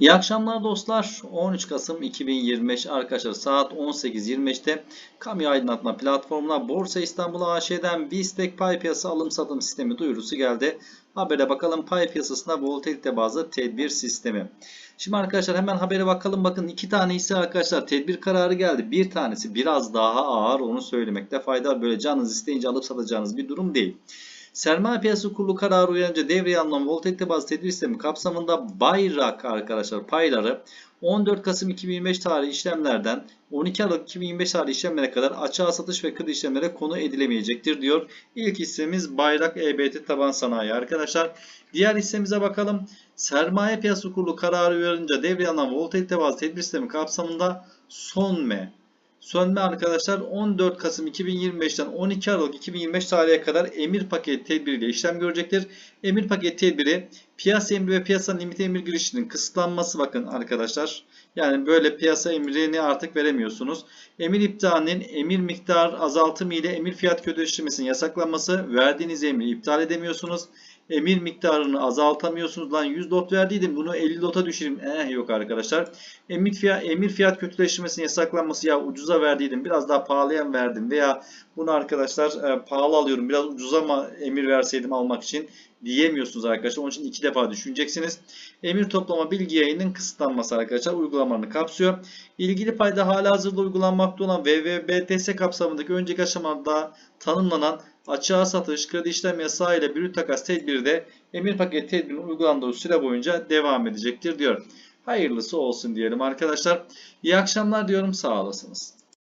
İyi akşamlar dostlar. 13 Kasım 2025 arkadaşlar saat 18.25'te kamu aydınlatma platformuna Borsa İstanbul AŞ'den BİSTEK pay piyasası alım satım sistemi duyurusu geldi. Habere bakalım pay piyasasında volatilite bazlı tedbir sistemi. Şimdi arkadaşlar hemen habere bakalım. Bakın iki tane hisse arkadaşlar tedbir kararı geldi. Bir tanesi biraz daha ağır onu söylemekte fayda var. Böyle canınız isteyince alıp satacağınız bir durum değil. Sermaye Piyasası Kurulu kararı uyarınca devreye alınan volatilite bazlı tedbir sistemi kapsamında bayrak arkadaşlar payları 14 Kasım 2025 tarihi işlemlerden 12 Aralık 2025 tarihi işlemlere kadar açığa satış ve kredi işlemlere konu edilemeyecektir diyor. İlk hissemiz Bayrak EBT taban sanayi arkadaşlar. Diğer hissemize bakalım. Sermaye Piyasası Kurulu kararı uyarınca devreye alınan volatilite bazlı tedbir sistemi kapsamında SONME Sönme arkadaşlar 14 Kasım 2025'ten 12 Aralık 2025 tarihe kadar emir paket tedbiriyle işlem görecektir. Emir paket tedbiri piyasa emri ve piyasanın limit emir girişinin kısıtlanması bakın arkadaşlar. Yani böyle piyasa emrini artık veremiyorsunuz. Emir iptalinin emir miktar azaltımı ile emir fiyat kötüleştirmesinin yasaklanması verdiğiniz emri iptal edemiyorsunuz. Emir miktarını azaltamıyorsunuz. Lan 100 lot verdiydim bunu 50 lota düşüreyim. Eh yok arkadaşlar. Emir fiyat, emir fiyat kötüleştirmesinin yasaklanması ya ucuza verdiydim biraz daha pahalıya verdim veya bunu arkadaşlar e, pahalı alıyorum biraz ucuza mı emir verseydim almak için diyemiyorsunuz arkadaşlar. Onun için iki defa düşüneceksiniz. Emir toplama bilgi yayının kısıtlanması arkadaşlar uygulamalarını kapsıyor. İlgili payda hala hazırda uygulanmakta olan VVBTS kapsamındaki önceki aşamada tanımlanan açığa satış, kredi işlem yasağı ile brüt takas tedbiri de emir paket tedbirinin uygulandığı süre boyunca devam edecektir diyor. Hayırlısı olsun diyelim arkadaşlar. İyi akşamlar diyorum sağ olasınız.